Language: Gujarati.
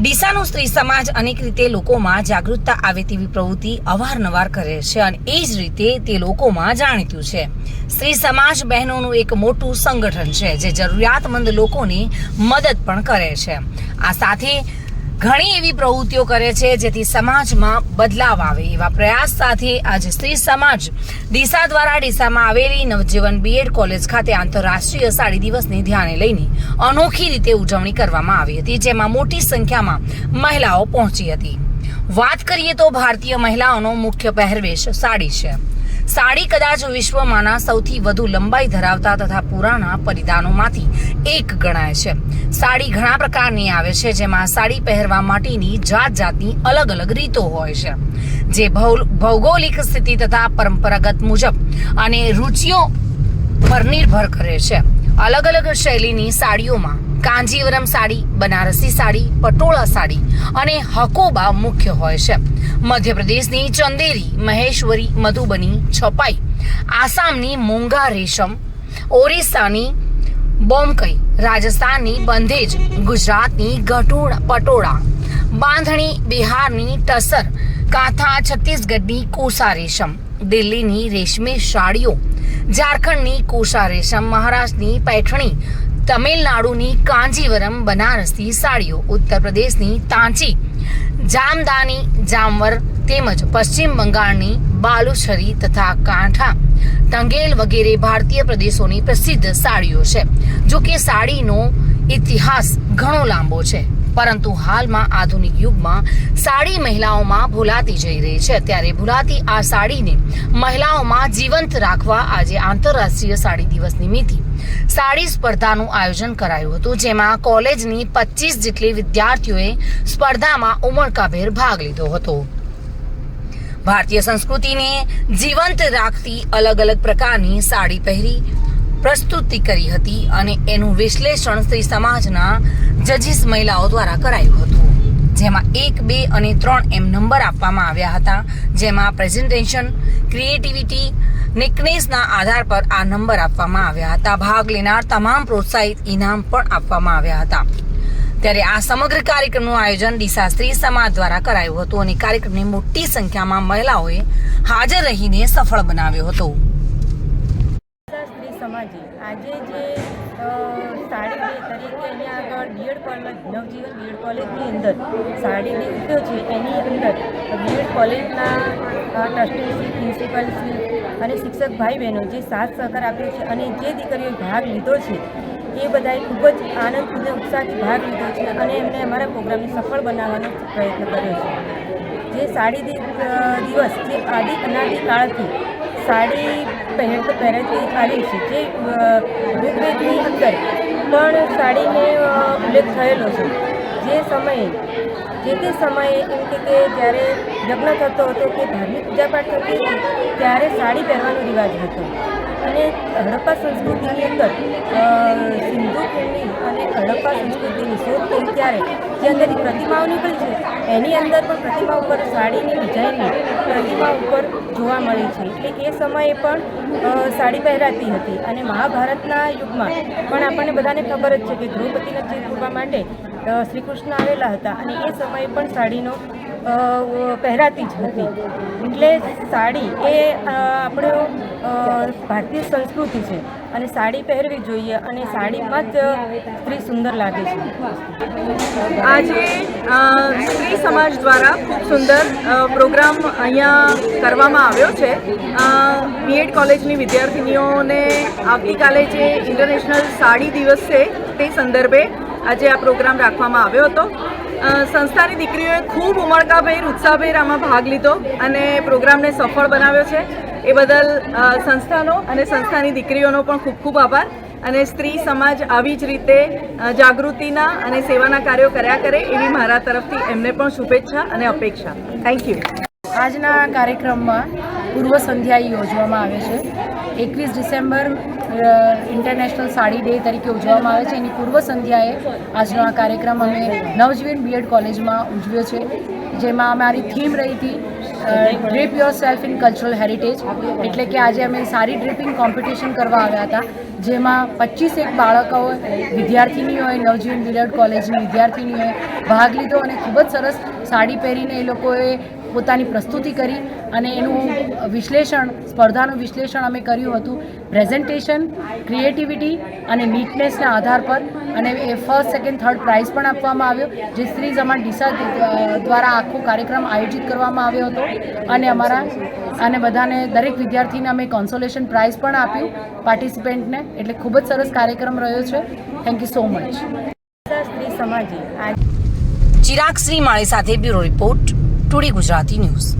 ડીસાનો સ્ત્રી સમાજ અનેક રીતે લોકોમાં જાગૃતતા આવે તેવી પ્રવૃત્તિ અવારનવાર કરે છે અને એ જ રીતે તે લોકોમાં જાણીતું છે. સ્ત્રી સમાજ બહેનોનું એક મોટું સંગઠન છે, જે જરૂરિયાતમંદ લોકોની મદદ પણ કરે છે. આ સાથે ઘણી એવી પ્રવૃત્તિઓ કરે છે જેથી સમાજમાં બદલાવ આવે. એવા પ્રયાસ સાથે આજે સ્ત્રી સમાજ ડીસા દ્વારા ડીસામાં આવેલી નવજીવન બીએડ કોલેજ ખાતે આંતરરાષ્ટ્રીય સાડી દિવસને ધ્યાને લઈને અનોખી રીતે ઉજવણી કરવામાં આવી હતી, જેમાં મોટી સંખ્યામાં મહિલાઓ પહોંચી હતી. વાત કરીએ તો ભારતીય મહિલાઓનો મુખ્ય પહેરવેશ સાડી છે. સાડી કદાચ વિશ્વમાંના સૌથી વધુ લંબાઈ ધરાવતા તથા પુરાણા પરિધાનોમાંથી એક ગણાય છે. સાડી ઘણા પ્રકારની આવે છે, જેમાં સાડી પહેરવા માટેની જાત જાતની અલગ અલગ રીતો હોય છે. જે ભૌગોલિક સ્થિતિ તથા પરંપરાગત મુજબ અને રુચિઓ પર નિર્ભર કરે છે. અલગ અલગ શૈલીની સાડીઓમાં કાંજીવરમ સાડી, બનારસી સાડી, પટોળા સાડી અને હકોબા મુખ્ય હોય છે. મધ્યપ્રદેશની ચંદેરી, મહેશ્વરી, મધુબની, છપાઈ, આસામની મૂંગા રેશમ, ઓરિસ્સાની બોમકઈ, રાજસ્થાનની બંધેજ, ગુજરાતની ગટોડા પટોળા, બાંધણી બિહારની ટસર, કાંથા છત્તીસગઢની કોસા રેશમ, દિલ્હીની રેશમી સાડીઓ, ઝારખંડની કોસા રેશમ, મહારાષ્ટ્રની પૈઠણી તમિલનાડુની કાંજીવરમ બનારસી સાડીઓ, ઉત્તર પ્રદેશની તાંચી, જામદાની, જામવર તેમજ પશ્ચિમ બંગાળની બાલુછરી તથા કાંઠા, ટંગેલ વગેરે ભારતીય પ્રદેશોની પ્રસિદ્ધ સાડીઓ છે, જો કે સાડીનો ઇતિહાસ ઘણો લાંબો છે. પરંતુ હાલમાં આધુનિક યુગમાં સાડી મહિલાઓમાં ભૂલાતી જઈ રહી છે. ત્યારે ભૂલાતી આ સાડીને મહિલાઓમાં જીવંત રાખવા આજે આંતરરાષ્ટ્રીય સાડી દિવસ નિમિત્તે સાડી સ્પર્ધાનું આયોજન કરાયું હતું, જેમાં કોલેજની પચીસ જેટલી વિદ્યાર્થીઓએ સ્પર્ધામાં ઉમળકાભેર ભાગ લીધો હતો. ભારતીય સંસ્કૃતિને જીવંત રાખતી અલગ અલગ પ્રકારની સાડી પહેરી પ્રસ્તુતિ કરી હતી અને એનું વિશ્લેષણ સ્ત્રી સમાજના જજીસ મહિલાઓ દ્વારા કરાયું હતું. જેમાં એક, બે અને ત્રણ એમ નંબર આપવામાં આવ્યા હતા, જેમાં પ્રેઝન્ટેશન ક્રિએટિવિટી નિકનેસના આધાર પર આ નંબર આપવામાં આવ્યા હતા. ભાગ લેનાર તમામ પ્રોત્સાહિત ઇનામ પણ આપવામાં આવ્યા હતા. ત્યારે આ સમગ્ર કાર્યક્રમનું આયોજન ડીસા સ્ત્રી સમાજ દ્વારા કરાયું હતું અને કાર્યક્રમને મોટી સંખ્યામાં મહિલાઓએ હાજર રહીને સફળ બનાવ્યો હતો. સમાજે. આજે જે સાડી તરીકે અહીંયા આગળ બીએડ કોલેજ, નવજીવન બીએડ કોલેજની અંદર સાડી ડે ઉઠ્યો છે, એની અંદર બીએડ કોલેજના ટ્રસ્ટીશ્રી પ્રિન્સિપલશ્રી અને શિક્ષક ભાઈ બહેનો જે સાથ સહકાર આપ્યો છે અને જે દીકરીઓએ ભાગ લીધો છે, એ બધાએ ખૂબ જ આનંદ અને ઉત્સાહથી ભાગ લીધો છે અને એમને અમારા પ્રોગ્રામને સફળ બનાવવાનો પ્રયત્ન કર્યો છે. જે સાડી દિવસ, જે આદિ અનાદિ કાળથી સાડી પહેરતો પહેરતી આવી છે જે ઋગ્વેદની અંદર. પણ સાડીને ઉલ્લેખ થયેલો છે. જે સમયે, જે તે સમયે એમ કે કે જ્યારે યજ્ઞ થતો હતો કે ધાર્મિક પૂજાપાઠ થતી ત્યારે સાડી પહેરવાનો રિવાજ હતો. અને હડપ્પા સંસ્કૃતિની અંદર સિંધુ ખીણની અને હડપ્પા સંસ્કૃતિની શોધ થઈ ત્યારે જે અંદરની પ્રતિમાઓ નીકળી છે, એની અંદર પણ પ્રતિમા ઉપર સાડીની ડિઝાઇનની પ્રતિમા ઉપર જોવા મળી છે. એટલે એ સમયે પણ સાડી પહેરાતી હતી અને મહાભારતના યુગમાં પણ આપણને બધાને ખબર જ છે કે દ્રૌપદીને જીત કરવા માટે શ્રીકૃષ્ણ આવેલા હતા અને એ સમયે પણ સાડીનો પહેરાતી જ હતી. એટલે સાડી એ આપણો ભારતીય સંસ્કૃતિ છે. અને સાડી પહેરવી જોઈએ અને સાડીમાં જ સ્ત્રી સુંદર લાગે છે. આજે સ્ત્રી સમાજ દ્વારા ખૂબ સુંદર પ્રોગ્રામ અહીંયા કરવામાં આવ્યો છે. બીએડ કોલેજની વિદ્યાર્થિનીઓને આવતીકાલે જે ઇન્ટરનેશનલ સાડી દિવસ છે, તે સંદર્ભે આજે આ પ્રોગ્રામ રાખવામાં આવ્યો હતો. સંસ્થાની દીકરીઓએ ખૂબ ઉમળકાભેર, ઉત્સાહભેર આમાં ભાગ લીધો અને પ્રોગ્રામને સફળ બનાવ્યો છે. એ બદલ સંસ્થાનો અને સંસ્થાની દીકરીઓનો પણ ખૂબ ખૂબ આભાર અને સ્ત્રી સમાજ આવી જ રીતે જાગૃતિના અને સેવાના કાર્યો કર્યા કરે એવી મારા તરફથી એમને પણ શુભેચ્છા અને અપેક્ષા. થેન્ક યુ આજના કાર્યક્રમમાં પૂર્વ સંધ્યા યોજવામાં આવે છે. એકવીસ ડિસેમ્બર ઇન્ટરનેશનલ સાડી ડે તરીકે ઉજવવામાં આવે છે. એની પૂર્વ સંધ્યાએ આજનો આ કાર્યક્રમ અમે નવજીવન બીએડ કોલેજમાં ઉજવ્યો છે. જેમાં અમારી થીમ રહી હતી drip your self in cultural heritage એટલે કે આજે અમે સારી ડ્રીપિંગ કોમ્પિટિશન કરવા આવ્યા હતા, જેમાં પચીસેક બાળકો વિદ્યાર્થીનીઓએ, નવજીવન બીએડ કોલેજની વિદ્યાર્થીનીઓએ ભાગ લીધો અને ખૂબ જ સરસ સાડી પહેરીને એ લોકોએ પોતાની પ્રસ્તુતિ કરી અને એનું વિશ્લેષણ સ્પર્ધાનું વિશ્લેષણ અમે કર્યું હતું. પ્રેઝન્ટેશન ક્રિએટિવિટી અને નીટનેસના આધાર પર અને એ ફર્સ્ટ સેકન્ડ થર્ડ પ્રાઇઝ પણ આપવામાં આવ્યો જે શ્રી જમાન ડીસા દ્વારા આખો કાર્યક્રમ આયોજિત કરવામાં આવ્યો હતો. અને અમારા અને બધાને દરેક વિદ્યાર્થીને અમે કોન્સોલેશન પ્રાઇઝ પણ આપ્યું પાર્ટિસિપેન્ટને એટલે ખૂબ જ સરસ કાર્યક્રમ રહ્યો છે. થેન્ક યુ સો મચ સ્ત્રી સમાજી આજે ચિરાગ શ્રીમાળી સાથે bureau report. Today Gujarati news.